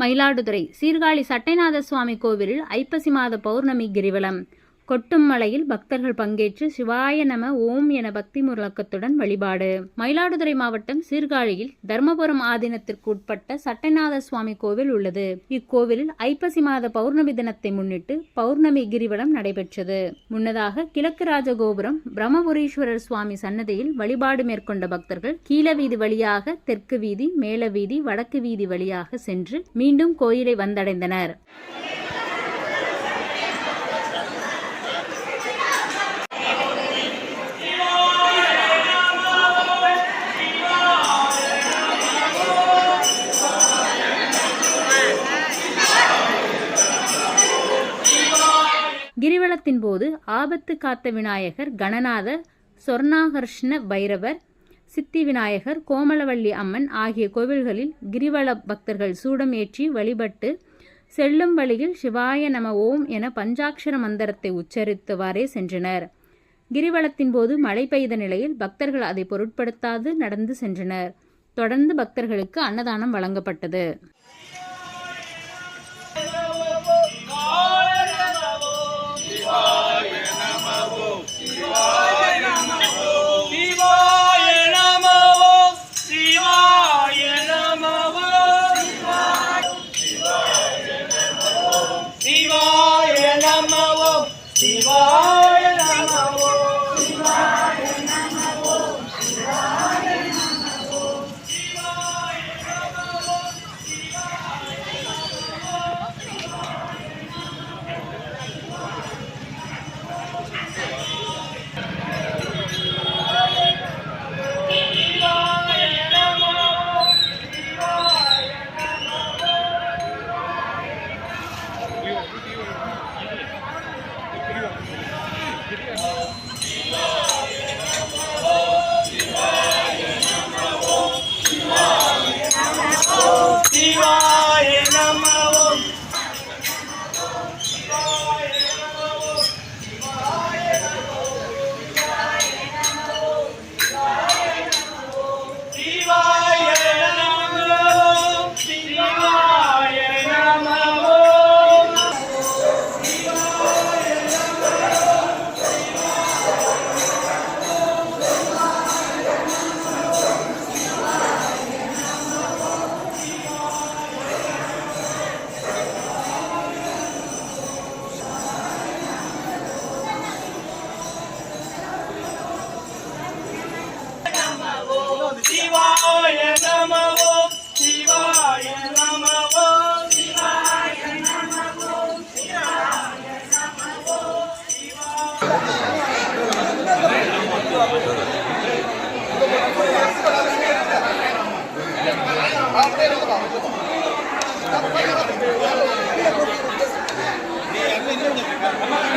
மயிலாடுதுறை சீர்காழி சட்டைநாத சுவாமி கோவிலில் ஐப்பசி மாத பௌர்ணமி கிரிவலம். கொட்டும் மலையில் பக்தர்கள் பங்கேற்று சிவாய நம ஓம் என பக்தி முழக்கத்துடன் வழிபாடு. மயிலாடுதுறை மாவட்டம் சீர்காழியில் தர்மபுரம் ஆதீனத்திற்கு உட்பட்ட சட்டநாத சுவாமி கோவில் உள்ளது. இக்கோவிலில் ஐப்பசி மாத பௌர்ணமி தினத்தை முன்னிட்டு பௌர்ணமி கிரிவலம் நடைபெற்றது. முன்னதாக கிழக்கு ராஜகோபுரம் பிரம்மபுரீஸ்வரர் சுவாமி சன்னதியில் வழிபாடு மேற்கொண்ட பக்தர்கள் கீழ வீதி வழியாக தெற்கு வீதி மேல வீதி வடக்கு வீதி வழியாக சென்று மீண்டும் கோயிலை வந்தடைந்தனர். கிரிவலத்தின் போது ஆபத்து காத்த விநாயகர் கணநாத சொர்ணாகர்ஷ்ண பைரவர் சித்தி விநாயகர் கோமலவள்ளி அம்மன் ஆகிய கோவில்களில் கிரிவல பக்தர்கள் சூடம் ஏற்றி வழிபட்டு செல்லும் வழியில் சிவாய நம ஓம் என பஞ்சாட்சர மந்திரத்தை உச்சரித்தவாறே சென்றனர். கிரிவலத்தின் போது மழை பெய்த நிலையில் பக்தர்கள் அதை பொருட்படுத்தாது நடந்து சென்றனர். தொடர்ந்து பக்தர்களுக்கு அன்னதானம் வழங்கப்பட்டது. 起来 சிவாய நமோ சிவாய Come on.